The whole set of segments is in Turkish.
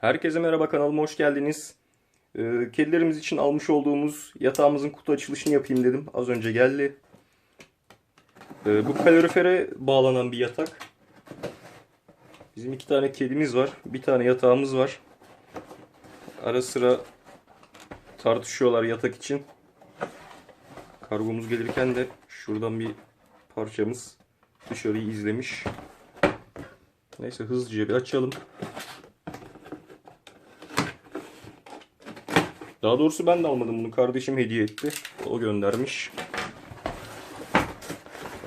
Herkese merhaba kanalıma hoş geldiniz. Ee, kedilerimiz için almış olduğumuz yatağımızın kutu açılışını yapayım dedim. Az önce geldi. Ee, bu kalorifere bağlanan bir yatak. Bizim iki tane kedimiz var. Bir tane yatağımız var. Ara sıra tartışıyorlar yatak için. Kargomuz gelirken de şuradan bir parçamız dışarıyı izlemiş. Neyse hızlıca bir açalım. Daha doğrusu ben de almadım bunu. Kardeşim hediye etti. O göndermiş.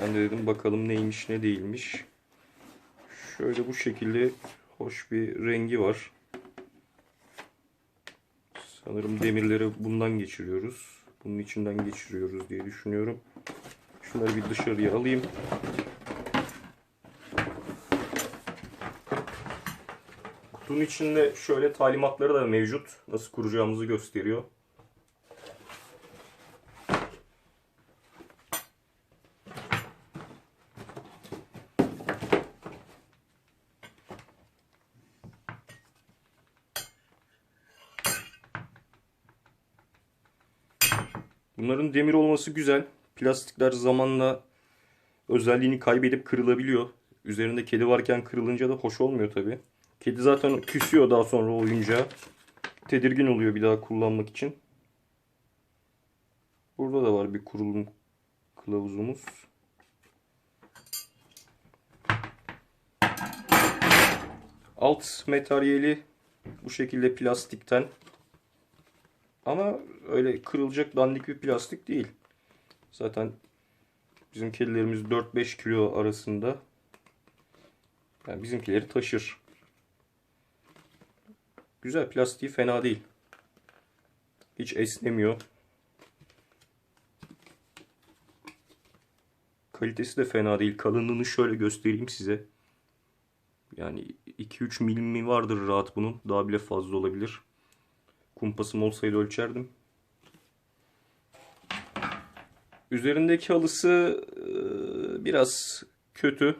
Ben de dedim bakalım neymiş ne değilmiş. Şöyle bu şekilde hoş bir rengi var. Sanırım demirleri bundan geçiriyoruz. Bunun içinden geçiriyoruz diye düşünüyorum. Şunları bir dışarıya alayım. Kutunun içinde şöyle talimatları da mevcut. Nasıl kuracağımızı gösteriyor. Bunların demir olması güzel. Plastikler zamanla özelliğini kaybedip kırılabiliyor. Üzerinde kedi varken kırılınca da hoş olmuyor tabi. Kedi zaten küsüyor daha sonra oyuncağa. Tedirgin oluyor bir daha kullanmak için. Burada da var bir kurulum kılavuzumuz. Alt materyali bu şekilde plastikten. Ama öyle kırılacak dandik bir plastik değil. Zaten bizim kedilerimiz 4-5 kilo arasında. Yani bizimkileri taşır. Güzel plastiği fena değil. Hiç esnemiyor. Kalitesi de fena değil. Kalınlığını şöyle göstereyim size. Yani 2-3 milimi vardır rahat bunun. Daha bile fazla olabilir. Kumpasım olsaydı ölçerdim. Üzerindeki halısı e, biraz kötü.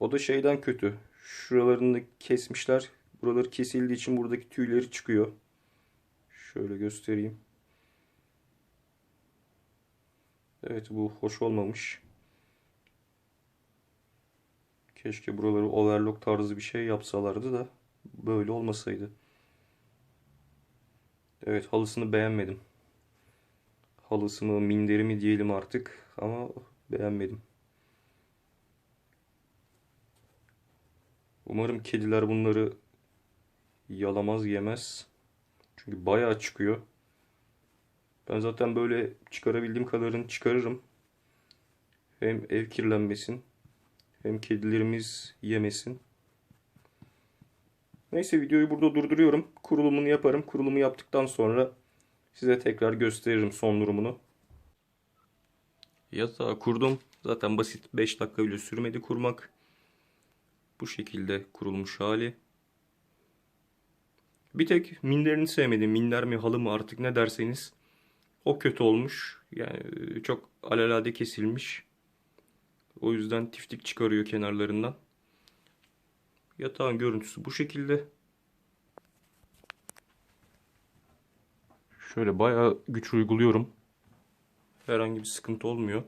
O da şeyden kötü. Şuralarını kesmişler. Buraları kesildiği için buradaki tüyleri çıkıyor. Şöyle göstereyim. Evet bu hoş olmamış. Keşke buraları overlock tarzı bir şey yapsalardı da böyle olmasaydı. Evet halısını beğenmedim. Halısı mı minderi mi diyelim artık ama beğenmedim. Umarım kediler bunları yalamaz yemez. Çünkü bayağı çıkıyor. Ben zaten böyle çıkarabildiğim kadarını çıkarırım. Hem ev kirlenmesin hem kedilerimiz yemesin. Neyse videoyu burada durduruyorum. Kurulumunu yaparım. Kurulumu yaptıktan sonra size tekrar gösteririm son durumunu. Yatağı kurdum. Zaten basit 5 dakika bile sürmedi kurmak. Bu şekilde kurulmuş hali. Bir tek minderini sevmedim. Minder mi halı mı artık ne derseniz. O kötü olmuş. Yani çok alelade kesilmiş. O yüzden tiftik çıkarıyor kenarlarından. Yatağın görüntüsü bu şekilde. Şöyle bayağı güç uyguluyorum. Herhangi bir sıkıntı olmuyor.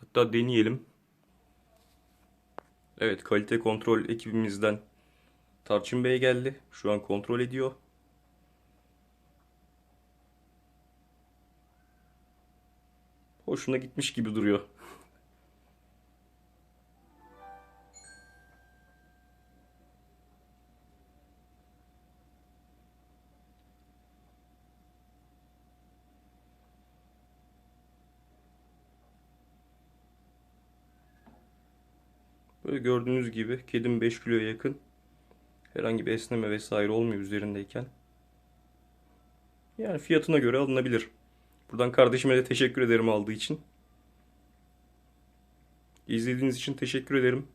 Hatta deneyelim. Evet kalite kontrol ekibimizden Tarçın Bey geldi. Şu an kontrol ediyor. Hoşuna gitmiş gibi duruyor. Böyle gördüğünüz gibi kedim 5 kiloya yakın. Herhangi bir esneme vesaire olmuyor üzerindeyken. Yani fiyatına göre alınabilir. Buradan kardeşime de teşekkür ederim aldığı için. İzlediğiniz için teşekkür ederim.